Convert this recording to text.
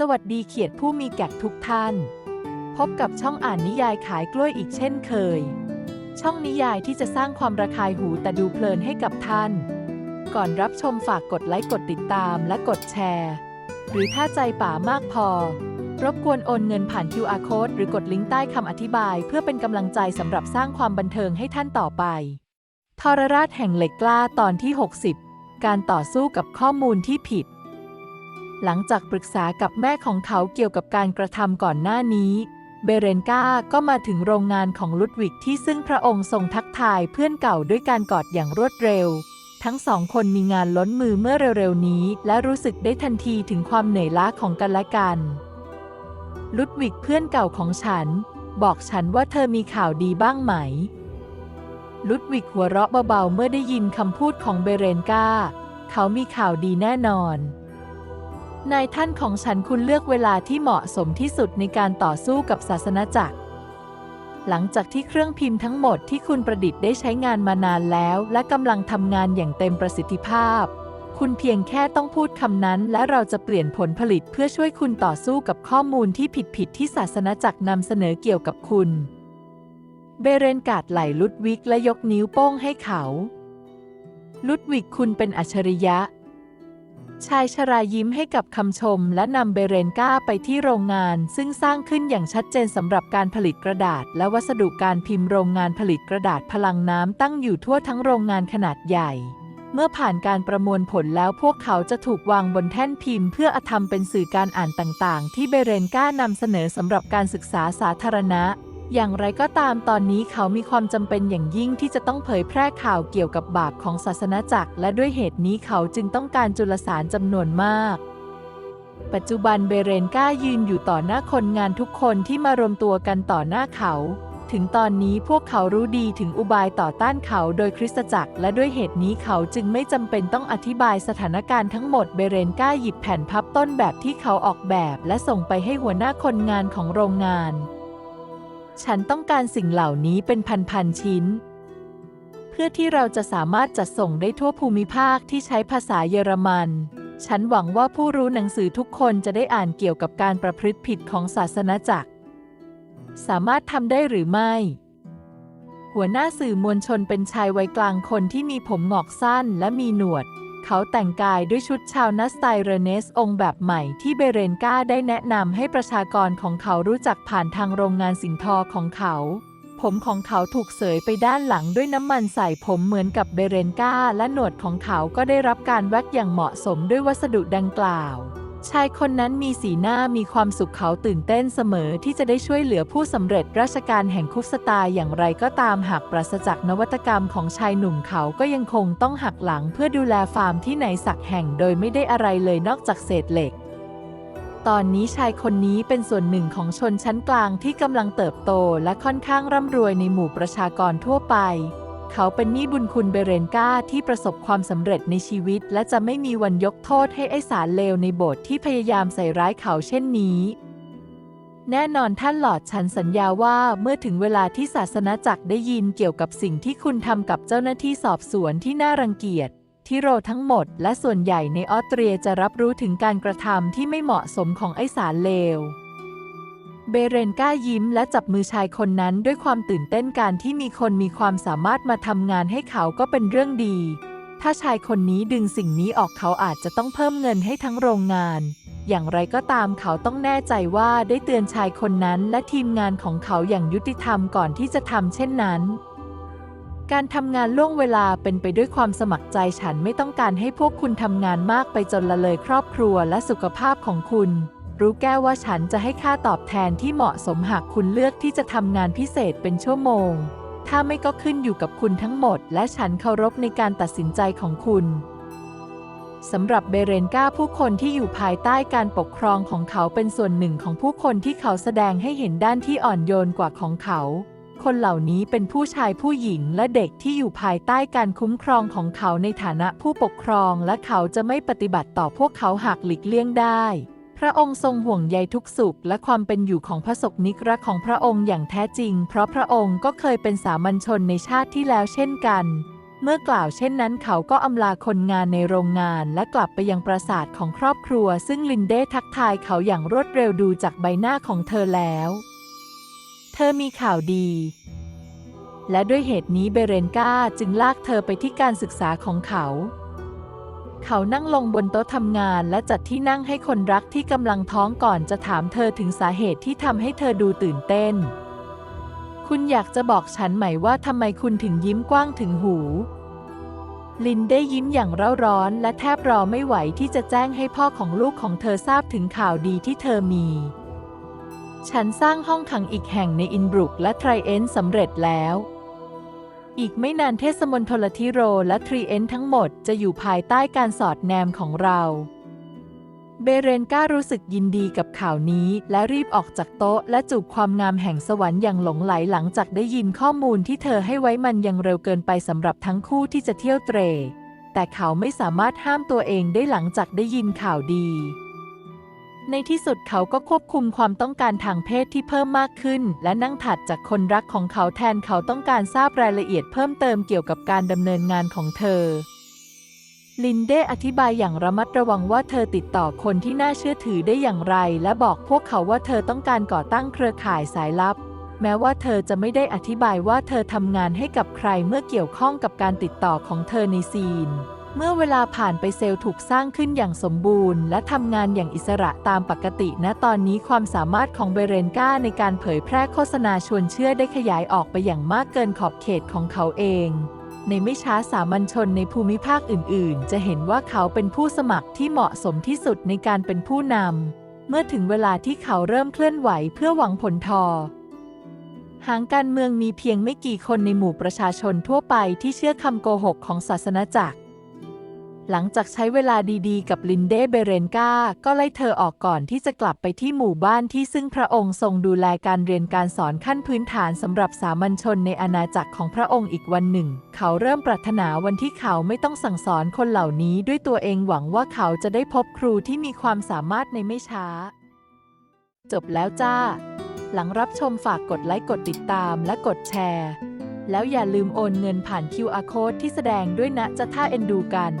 สวัสดีเขียดผู้มีแก่ทุกท่าน พบกับช่องอ่านนิยายขายกล้วยอีกเช่นเคย ช่องนิยายที่จะสร้างความระคายหูแต่ดูเพลินให้กับท่าน ก่อนรับชมฝากกดไลค์กดติดตามและกดแชร์ หรือถ้าใจป่ามากพอ รบกวนโอนเงินผ่าน QR code หรือกดลิงก์ใต้คำอธิบาย เพื่อเป็นกำลังใจสำหรับสร้างความบันเทิงให้ท่านต่อไปทรราชแห่งเหล็กกล้าตอนที่ 60 การต่อสู้กับข้อมูลที่ผิด หลังจากปรึกษากับแม่ของเขาเกี่ยวกับการกระทำก่อนหน้านี้ เบเรนกาก็มาถึงโรงงานของลุดวิกที่ซึ่งพระองค์ทรงทักทายเพื่อนเก่าด้วยการกอดอย่างรวดเร็ว ทั้งสองคนมีงานล้นมือเมื่อเร็วๆนี้ และรู้สึกได้ทันทีถึงความเหนื่อยล้าของกันและกัน ลุดวิกเพื่อนเก่าของฉัน บอกฉันว่าเธอมีข่าวดีบ้างไหม ลุดวิกหัวเราะเบาๆเมื่อได้ยินคำพูดของเบเรนกาเขามีข่าวดีแน่นอน นายท่านของฉันคุณเลือกเวลาที่เหมาะสมที่สุดในการต่อสู้กับศาสนาจักร หลังจากที่เครื่องพิมพ์ทั้งหมดที่คุณประดิษฐ์ได้ใช้งานมานานแล้ว และกำลังทำงานอย่างเต็มประสิทธิภาพ คุณเพียงแค่ต้องพูดคำนั้น และเราจะเปลี่ยนผลผลิตเพื่อช่วยคุณต่อสู้กับข้อมูลที่ผิดๆที่ศาสนาจักรนำเสนอเกี่ยวกับคุณ เบเรนกาดไหลลุดวิกและยกนิ้วโป้งให้เขา ลุดวิกคุณเป็นอัจฉริยะ ชายชรายิ้มให้กับคำชม และนำเบเรนก้าไปที่โรงงาน ซึ่งสร้างขึ้นอย่างชัดเจนสำหรับการผลิตกระดาษ และวัสดุการพิมพ์โรงงานผลิตกระดาษพลังน้ำตั้งอยู่ทั่วทั้งโรงงานขนาดใหญ่ เมื่อผ่านการประมวลผลแล้วพวกเขาจะถูกวางบนแท่นพิมพ์ เพื่อทำเป็นสื่อการอ่านต่างๆ ที่เบเรนก้านำเสนอสำหรับการศึกษาสาธารณะ อย่างไรก็ตามตอนนี้เขามีความจำเป็นอย่างยิ่งที่จะต้องเผยแพร่ข่าวเกี่ยวกับบาปของศาสนาจักร และด้วยเหตุนี้เขาจึงต้องการจุลสารจำนวนมาก ปัจจุบันเบเรนก้ายืนอยู่ต่อหน้าคนงานทุกคนที่มารวมตัวกันต่อหน้าเขา ถึงตอนนี้พวกเขารู้ดีถึงอุบายต่อต้านเขาโดยคริสตจักร และด้วยเหตุนี้เขาจึงไม่จำเป็นต้องอธิบายสถานการณ์ทั้งหมดเบเรนก้าหยิบแผ่นพับต้นแบบที่เขาออกแบบ และส่งไปให้หัวหน้าคนงานของโรงงาน ฉันต้องการสิ่งเหล่านี้เป็นพันๆชิ้น เพื่อที่เราจะสามารถจัดส่งได้ทั่วภูมิภาคที่ใช้ภาษาเยอรมัน ฉันหวังว่าผู้รู้หนังสือทุกคนจะได้อ่านเกี่ยวกับการประพฤติผิดของศาสนาจักร สามารถทำได้หรือไม่ หัวหน้าสื่อมวลชนเป็นชายวัยกลางคนที่มีผมหงอกสั้นและมีหนวด เขาแต่งกายด้วยชุดชาวนัสไตเรเนสองค์แบบใหม่ที่เบเรนกาได้แนะนำให้ประชากรของเขารู้จักผ่านทางโรงงานสิงทอของเขา ผมของเขาถูกเสยไปด้านหลังด้วยน้ำมันใส่ผมเหมือนกับเบเรนกาและหนวดของเขาก็ได้รับการแว็กอย่างเหมาะสมด้วยวัสดุดังกล่าว ชายคนนั้นมีสีหน้ามีความสุขเขาตื่นเต้นเสมอที่จะได้ช่วยเหลือผู้สำเร็จราชการแห่งคุกสตาอย่างไรก็ตามหากปราศจากนวัตกรรมของชายหนุ่มเขาก็ยังคงต้องหักหลังเพื่อดูแลฟาร์มที่ไหนสักแห่งโดยไม่ได้อะไรเลยนอกจากเศษเหล็ก ตอนนี้ชายคนนี้เป็นส่วนหนึ่งของชนชั้นกลางที่กำลังเติบโตและค่อนข้างร่ำรวยในหมู่ประชากรทั่วไป เขาเป็นหนี้บุญคุณเบเรนกาที่ประสบความสำเร็จในชีวิต และจะไม่มีวันยกโทษให้ไอสารเลวในโบสถ์ที่พยายามใส่ร้ายเขาเช่นนี้ แน่นอนท่านหลอดฉันสัญญาว่าเมื่อถึงเวลาที่ศาสนาจักรได้ยินเกี่ยวกับสิ่งที่คุณทำกับเจ้าหน้าที่สอบสวนที่น่ารังเกียจที่โรทั้งหมด และส่วนใหญ่ในออสเตรียจะรับรู้ถึงการกระทำที่ไม่เหมาะสมของไอสารเลว เบเรนก้ายิ้มและจับมือชายคนนั้นด้วยความตื่นเต้นการที่มีคนมีความสามารถมาทำงานให้เขาก็เป็นเรื่องดี ถ้าชายคนนี้ดึงสิ่งนี้ออกเขาอาจจะต้องเพิ่มเงินให้ทั้งโรงงาน อย่างไรก็ตามเขาต้องแน่ใจว่าได้เตือนชายคนนั้นและทีมงานของเขาอย่างยุติธรรมก่อนที่จะทำเช่นนั้น การทำงานล่วงเวลาเป็นไปด้วยความสมัครใจฉันไม่ต้องการให้พวกคุณทำงานมากไปจนละเลยครอบครัวและสุขภาพของคุณ รู้แก้วว่าฉันจะให้ค่าตอบแทนที่เหมาะสมหากคุณเลือกที่จะทำงานพิเศษเป็นชั่วโมง ถ้าไม่ก็ขึ้นอยู่กับคุณทั้งหมด และฉันเคารพในการตัดสินใจของคุณสำหรับเบเรนก้าผู้คนที่อยู่ภายใต้การปกครองของเขาเป็นส่วนหนึ่งของผู้คนที่เขาแสดงให้เห็นด้านที่อ่อนโยนกว่าของเขา คนเหล่านี้เป็นผู้ชายผู้หญิงและเด็กที่อยู่ภายใต้การคุ้มครองของเขาในฐานะผู้ปกครองและเขาจะไม่ปฏิบัติต่อพวกเขาหากหลีกเลี่ยงได้ พระองค์ทรงห่วงใยทุกสุขและความเป็นอยู่ของพระสกนิกรักของพระองค์อย่างแท้จริง เพราะพระองค์ก็เคยเป็นสามัญชนในชาติที่แล้วเช่นกัน เมื่อกล่าวเช่นนั้นเขาก็อำลาคนงานในโรงงานและกลับไปยังปราสาทของครอบครัว ซึ่งลินเด้ทักทายเขาอย่างรวดเร็วดูจากใบหน้าของเธอแล้ว เธอมีข่าวดี และด้วยเหตุนี้เบเรนกาจึงลากเธอไปที่การศึกษาของเขา เขานั่งลงบนโต๊ะทำงานและจัดที่นั่งให้คนรักที่กำลังท้องก่อนจะถามเธอถึงสาเหตุที่ทำให้เธอดูตื่นเต้น คุณอยากจะบอกฉันไหมว่าทำไมคุณถึงยิ้มกว้างถึงหู ลินได้ยิ้มอย่างเร่าร้อนและแทบรอไม่ไหวที่จะแจ้งให้พ่อของลูกของเธอทราบถึงข่าวดีที่เธอมี ฉันสร้างห้องขังอีกแห่งในอินบรุกและไทรเอนสำเร็จแล้ว อีกไม่นานเทศมนตรทิโรและทรีเอนทั้งหมดจะอยู่ภายใต้การสอดแนมของเรา เบเรนก้ารู้สึกยินดีกับข่าวนี้ และรีบออกจากโต๊ะ และจูบความงามแห่งสวรรค์อย่างหลงไหลหลังจากได้ยินข้อมูลที่เธอให้ไว้มันยังเร็วเกินไปสำหรับทั้งคู่ที่จะเที่ยวเตร แต่เขาไม่สามารถห้ามตัวเองได้หลังจากได้ยินข่าวดี ในที่สุดเขาก็ควบคุมความต้องการทางเพศที่เพิ่มมากขึ้น และนั่งถัดจากคนรักของเขาแทนเขาต้องการทราบรายละเอียดเพิ่มเติมเกี่ยวกับการดำเนินงานของเธอ ลินเดอธิบายอย่างระมัดระวังว่าเธอติดต่อคนที่น่าเชื่อถือได้อย่างไร และบอกพวกเขาว่าเธอต้องการก่อตั้งเครือข่ายสายลับ แม้ว่าเธอจะไม่ได้อธิบายว่าเธอทำงานให้กับใครเมื่อเกี่ยวข้องกับการติดต่อของเธอในซีน เมื่อเวลาผ่านไปเซลล์ถูกสร้างขึ้นอย่างสมบูรณ์ และทำงานอย่างอิสระตามปกติณตอนนี้ความสามารถของเบเรนกาในการเผยแพร่โฆษณาชวนเชื่อได้ขยายออกไปอย่างมากเกินขอบเขตของเขาเอง ในไม่ช้าสามัญชนในภูมิภาคอื่น ๆ จะเห็นว่าเขาเป็นผู้สมัครที่เหมาะสมที่สุดในการเป็นผู้นำเมื่อถึงเวลาที่เขาเริ่มเคลื่อนไหวเพื่อหวังผลทอหางการเมืองมีเพียงไม่กี่คนในหมู่ประชาชนทั่วไปที่เชื่อคำโกหกของศาสนาจักร หลังจากใช้เวลาดีๆ กับลินเดเบเรนกาก็ไล่เธอออกก่อนที่จะกลับไปที่หมู่บ้านที่ซึ่งพระองค์ทรงดูแลการเรียนการสอนขั้นพื้นฐานสำหรับสามัญชนในอาณาจักรของพระองค์อีกวันหนึ่ง เขาเริ่มปรารถนาวันที่เขาไม่ต้องสั่งสอนคนเหล่านี้ด้วยตัวเองหวังว่าเขาจะได้พบครูที่มีความสามารถในไม่ช้า จบแล้วจ้า หลังรับชมฝากกดไลค์กดติดตามและกดแชร์ แล้วอย่าลืมโอนเงินผ่าน QR Code ที่แสดงด้วยนะจะท่าเอ็นดูกัน